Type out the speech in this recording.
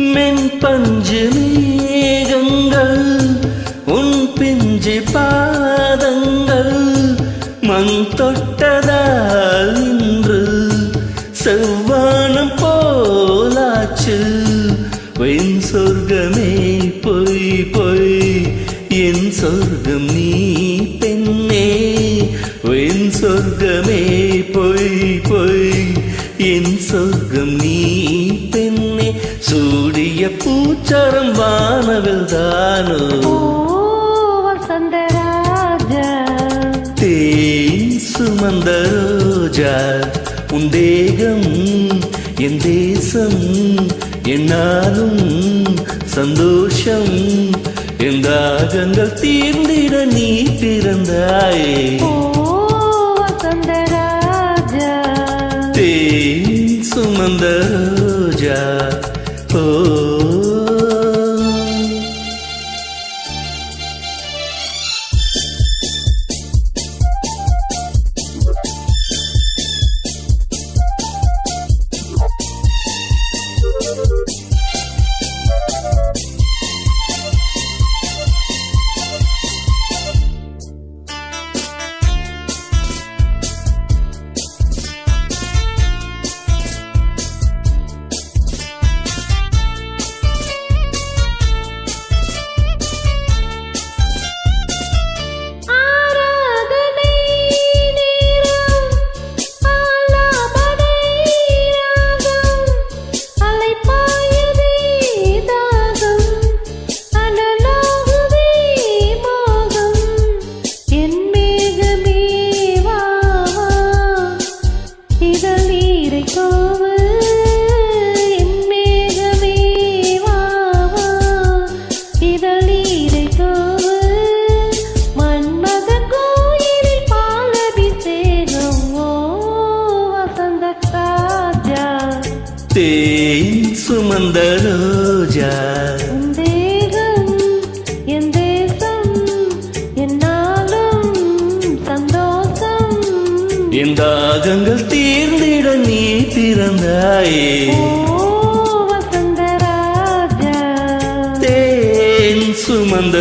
மென் பஞ்சு மேகங்கள் உன் பிஞ்சு பாதங்கள் மண் தொட்டதால் இன்று செவ்வானம் போலாச்சு. வெண் சொர்க்கமே பொய் பொய் என் சொர்க்கம் நீ பெண்ணே. வெண் சொர்க்கமே பொய் பொய் என் சொர்க்கம் பூச்சரம் வானவில் தானோ? வசந்தராஜா தேன் சுமந்த ரோஜா உன் தேகம் என் தேசம் என்னாலும் சந்தோஷம் என் தாகங்கள் தீர்ந்திட நீ பிறந்தாயே. சுமந்த ரோஜா ஓ தேன் சுமந்த ரோஜா என் தாகங்கள் தீர்ந்திட நீ பிறந்தாயே. சுமந்த